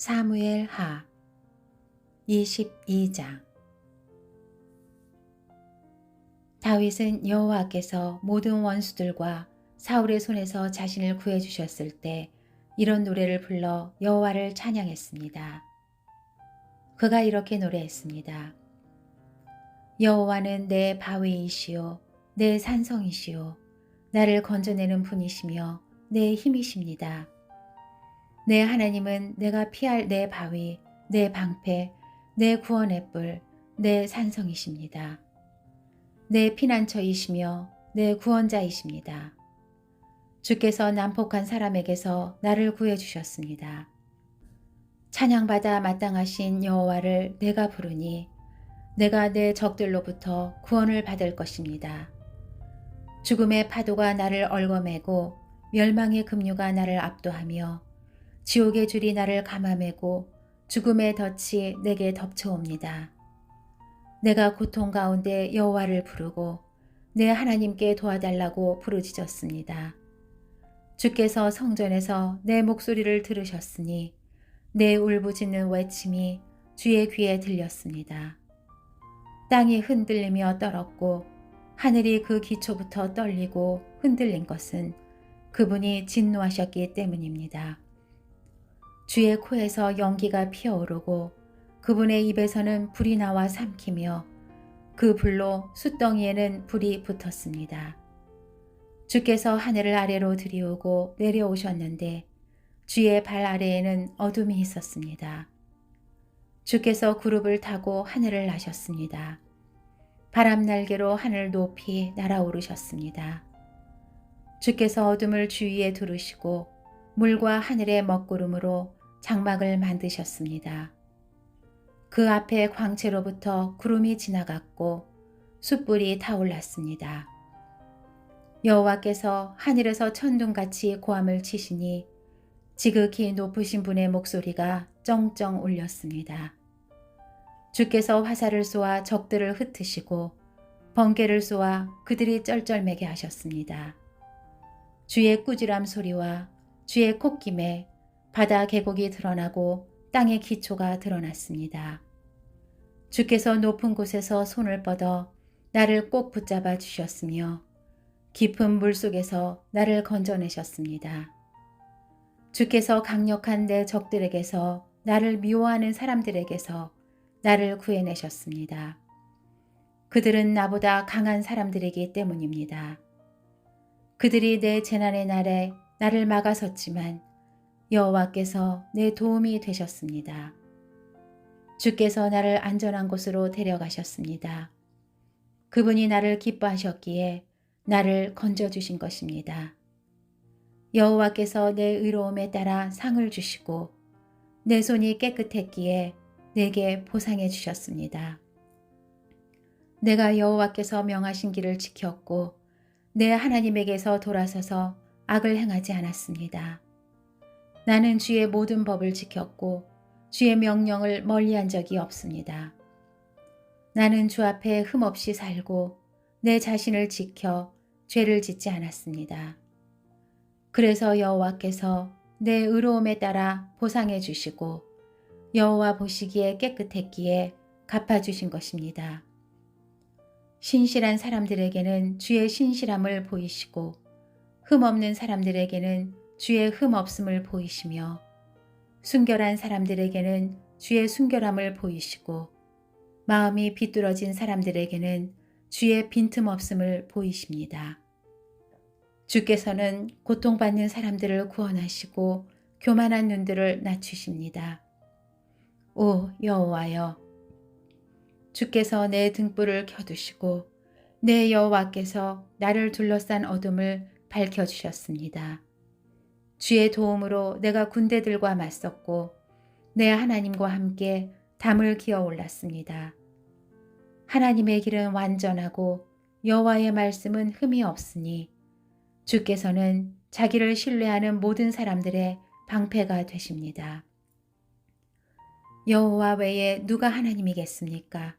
사무엘 하 22장 다윗은 여호와께서 모든 원수들과 사울의 손에서 자신을 구해 주셨을 때 이런 노래를 불러 여호와를 찬양했습니다. 그가 이렇게 노래했습니다. 여호와는 내 바위이시요 내 산성이시요 나를 건져내는 분이시며 내 힘이십니다. 내 하나님은 내가 피할 내 바위, 내 방패, 내 구원의 뿔, 내 산성이십니다. 내 피난처이시며 내 구원자이십니다. 주께서 난폭한 사람에게서 나를 구해 주셨습니다. 찬양받아 마땅하신 여호와를 내가 부르니 내가 내 적들로부터 구원을 받을 것입니다. 죽음의 파도가 나를 얽어매고 멸망의 급류가 나를 압도하며 지옥의 줄이 나를 감아매고 죽음의 덫이 내게 덮쳐옵니다. 내가 고통 가운데 여호와를 부르고 내 하나님께 도와달라고 부르짖었습니다. 주께서 성전에서 내 목소리를 들으셨으니 내 울부짖는 외침이 주의 귀에 들렸습니다. 땅이 흔들리며 떨었고 하늘이 그 기초부터 떨리고 흔들린 것은 그분이 진노하셨기 때문입니다. 주의 코에서 연기가 피어오르고 그분의 입에서는 불이 나와 삼키며 그 불로 숯덩이에는 불이 붙었습니다. 주께서 하늘을 아래로 들이오고 내려오셨는데 주의 발 아래에는 어둠이 있었습니다. 주께서 그룹을 타고 하늘을 나셨습니다. 바람 날개로 하늘 높이 날아오르셨습니다. 주께서 어둠을 주위에 두르시고 물과 하늘의 먹구름으로 장막을 만드셨습니다. 그 앞에 광채로부터 구름이 지나갔고 숯불이 타올랐습니다. 여호와께서 하늘에서 천둥같이 고함을 치시니 지극히 높으신 분의 목소리가 쩡쩡 울렸습니다. 주께서 화살을 쏘아 적들을 흩으시고 번개를 쏘아 그들이 쩔쩔매게 하셨습니다. 주의 꾸지람 소리와 주의 콧김에 바다 계곡이 드러나고 땅의 기초가 드러났습니다. 주께서 높은 곳에서 손을 뻗어 나를 꼭 붙잡아 주셨으며 깊은 물 속에서 나를 건져내셨습니다. 주께서 강력한 내 적들에게서 나를 미워하는 사람들에게서 나를 구해내셨습니다. 그들은 나보다 강한 사람들이기 때문입니다. 그들이 내 재난의 날에 나를 막아섰지만 여호와께서 내 도움이 되셨습니다. 주께서 나를 안전한 곳으로 데려가셨습니다. 그분이 나를 기뻐하셨기에 나를 건져주신 것입니다. 여호와께서 내 의로움에 따라 상을 주시고 내 손이 깨끗했기에 내게 보상해 주셨습니다. 내가 여호와께서 명하신 길을 지켰고 내 하나님에게서 돌아서서 악을 행하지 않았습니다. 나는 주의 모든 법을 지켰고 주의 명령을 멀리한 적이 없습니다. 나는 주 앞에 흠없이 살고 내 자신을 지켜 죄를 짓지 않았습니다. 그래서 여호와께서 내 의로움에 따라 보상해 주시고 여호와 보시기에 깨끗했기에 갚아 주신 것입니다. 신실한 사람들에게는 주의 신실함을 보이시고 흠없는 사람들에게는 주의 흠 없음을 보이시며 순결한 사람들에게는 주의 순결함을 보이시고 마음이 비뚤어진 사람들에게는 주의 빈틈 없음을 보이십니다. 주께서는 고통받는 사람들을 구원하시고 교만한 눈들을 낮추십니다. 오 여호와여 주께서 내 등불을 켜두시고 내 여호와께서 나를 둘러싼 어둠을 밝혀 주셨습니다. 주의 도움으로 내가 군대들과 맞섰고 내 하나님과 함께 담을 기어 올랐습니다. 하나님의 길은 완전하고 여호와의 말씀은 흠이 없으니 주께서는 자기를 신뢰하는 모든 사람들의 방패가 되십니다. 여호와 외에 누가 하나님이겠습니까?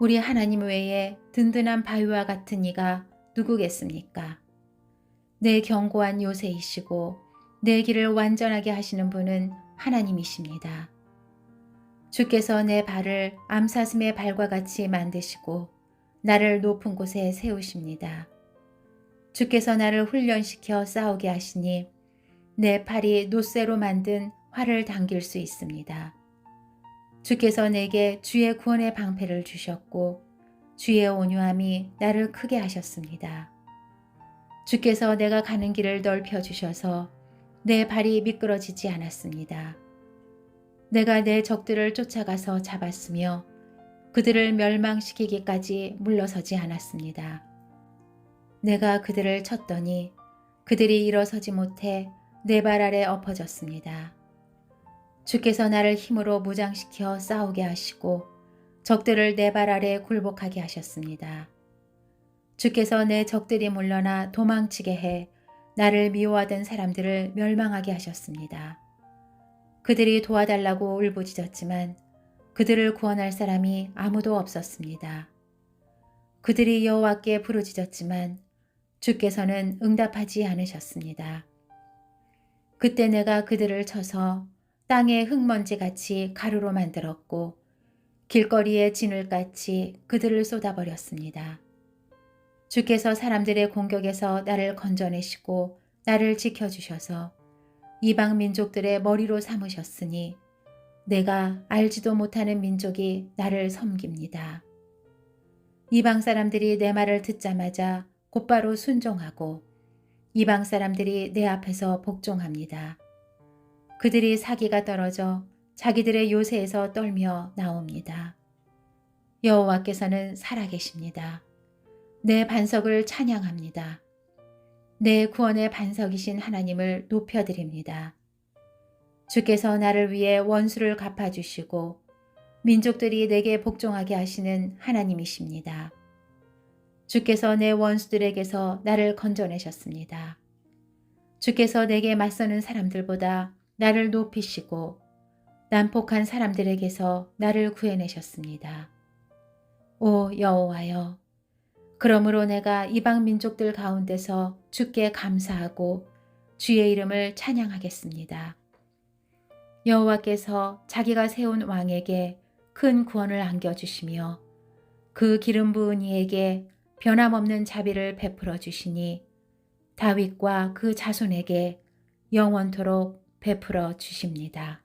우리 하나님 외에 든든한 바위와 같은 이가 누구겠습니까? 내 견고한 요새이시고 내 길을 완전하게 하시는 분은 하나님이십니다. 주께서 내 발을 암사슴의 발과 같이 만드시고 나를 높은 곳에 세우십니다. 주께서 나를 훈련시켜 싸우게 하시니 내 팔이 노쇠로 만든 활을 당길 수 있습니다. 주께서 내게 주의 구원의 방패를 주셨고 주의 온유함이 나를 크게 하셨습니다. 주께서 내가 가는 길을 넓혀 주셔서 내 발이 미끄러지지 않았습니다. 내가 내 적들을 쫓아가서 잡았으며 그들을 멸망시키기까지 물러서지 않았습니다. 내가 그들을 쳤더니 그들이 일어서지 못해 내 발 아래 엎어졌습니다. 주께서 나를 힘으로 무장시켜 싸우게 하시고 적들을 내 발 아래 굴복하게 하셨습니다. 주께서 내 적들이 물러나 도망치게 해 나를 미워하던 사람들을 멸망하게 하셨습니다. 그들이 도와달라고 울부짖었지만 그들을 구원할 사람이 아무도 없었습니다. 그들이 여호와께 부르짖었지만 주께서는 응답하지 않으셨습니다. 그때 내가 그들을 쳐서 땅의 흙먼지 같이 가루로 만들었고 길거리에 진울같이 그들을 쏟아버렸습니다. 주께서 사람들의 공격에서 나를 건져내시고 나를 지켜주셔서 이방 민족들의 머리로 삼으셨으니 내가 알지도 못하는 민족이 나를 섬깁니다. 이방 사람들이 내 말을 듣자마자 곧바로 순종하고 이방 사람들이 내 앞에서 복종합니다. 그들이 사기가 떨어져 자기들의 요새에서 떨며 나옵니다. 여호와께서는 살아계십니다. 내 반석을 찬양합니다. 내 구원의 반석이신 하나님을 높여드립니다. 주께서 나를 위해 원수를 갚아주시고 민족들이 내게 복종하게 하시는 하나님이십니다. 주께서 내 원수들에게서 나를 건져내셨습니다. 주께서 내게 맞서는 사람들보다 나를 높이시고 난폭한 사람들에게서 나를 구해내셨습니다. 오 여호와여 그러므로 내가 이방 민족들 가운데서 주께 감사하고 주의 이름을 찬양하겠습니다. 여호와께서 자기가 세운 왕에게 큰 구원을 안겨주시며 그 기름 부은 이에게 변함없는 자비를 베풀어 주시니 다윗과 그 자손에게 영원토록 베풀어 주십니다.